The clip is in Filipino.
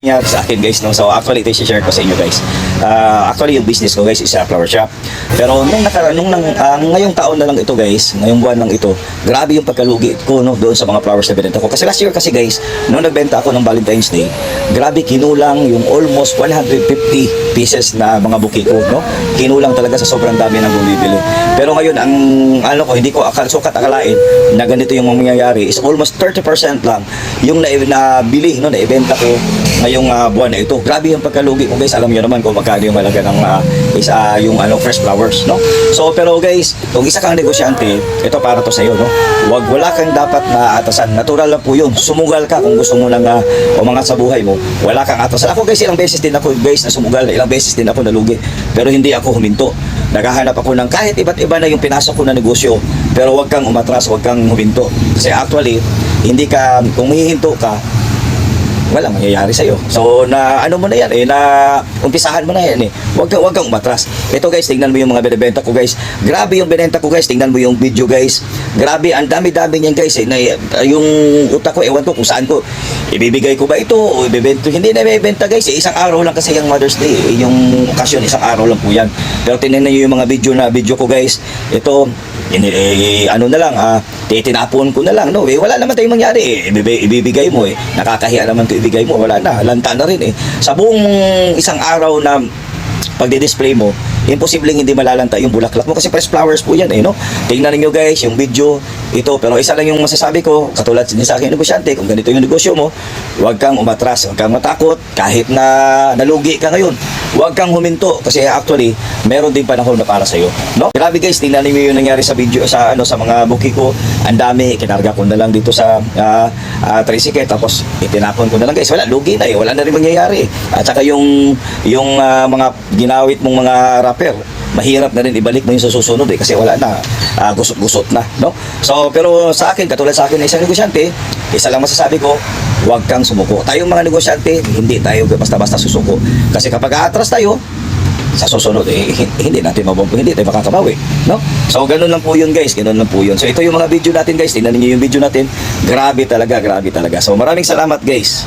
nangyari sa akin guys no? So actually ito share ko sa inyo guys. Ah, actually yung business ko guys is a flower shop. Pero nung nakara nung nang, ah, ngayong taon na lang ito guys ngayong buwan lang ito grabe yung pagkalugi ko no doon sa mga flowers na binenta ko. Kasi last year kasi guys nung nagbenta ako ng Valentine's Day grabe kinulang yung almost 150 pieces na mga bouquet ko no? Kinulang talaga sa sobrang dami ng bumibili. Pero ngayon ang ano ko hindi ko akal sukat akalain na ganito yung mangyayari. Is almost 30% lang yung na, nabili no na ibenta ko ngayong ah, buwan na ito. Grabe yung pagkalugi ko guys. Alam niyo naman kung magkano yung malaga ng ah, is, ah, yung ano fresh flowers, no? So pero guys, kung isa kang negosyante, ito para to sa iyo, no? Wag wala kang dapat na atasan. Natural lang po 'yun. Sumugal ka kung gusto mo nang uh, umangat sa buhay mo. Wala kang atasan. Ako guys, ilang beses din ako guys na sumugal, ilang beses din ako nalugi. Pero hindi ako huminto. Naghahanap ako ng kahit iba't iba na yung pinasok ko na negosyo. Pero wag kang umatras, wag kang huminto. Kasi actually, hindi ka, kung hihinto ka, wala mangyayari sa'yo. So, na ano mo na yan eh, na umpisahan mo na yan eh. Huwag, ka, huwag kang umatras. Ito guys, tingnan mo yung mga binibenta ko guys. Grabe yung binenta ko guys, tingnan mo yung video guys. Grabe, ang dami-dami niyan guys eh. Na, uh, yung utak ko, ewan ko kung saan ko. Ibibigay ko ba ito o ibibenta? Hindi na ibibenta guys eh. Isang araw lang kasi yung Mother's Day. Eh. Yung okasyon, isang araw lang po yan. Pero tingnan niyo yung mga video na video ko guys. Ito, ini, eh, ano na lang, ah, titinapon ko na lang, no? Eh, wala naman tayong mangyari, eh. Ibibigay, mo, eh. Nakakahiya naman ito ibigay mo, wala na, lanta na rin, eh. Sa buong isang araw na pagdi-display mo, imposibleng hindi malalanta yung bulaklak mo kasi fresh flowers po yan eh no tingnan niyo guys yung video ito pero isa lang yung masasabi ko katulad din sa akin negosyante kung ganito yung negosyo mo huwag kang umatras huwag kang matakot kahit na nalugi ka ngayon huwag kang huminto kasi actually meron din panahon na para sa iyo no? Grabe guys tingnan niyo yung nangyari sa video sa ano sa mga buki ko. Ang dami kinarga ko na lang dito sa uh, uh, tricycle. Tapos itinapon ko na lang guys. Wala lugi na eh. Wala na rin mangyayari. At saka yung yung ah, mga ginawit mong mga rapper mahirap na rin ibalik mo yung sa susunod eh. Kasi wala na. Ah, gusot-gusot na no? So pero sa akin katulad sa akin na isang negosyante isa lang masasabi ko huwag kang sumuko. Tayong mga negosyante hindi tayo basta-basta susuko. Kasi kapag aatras tayo sa susunod eh hindi natin mabab hindi tayo makakabawi no? So ganun lang po yun guys. Ganun lang po yun. So ito yung mga video natin guys. Tingnan niyo yung video natin. Grabe talaga grabe talaga. So maraming salamat guys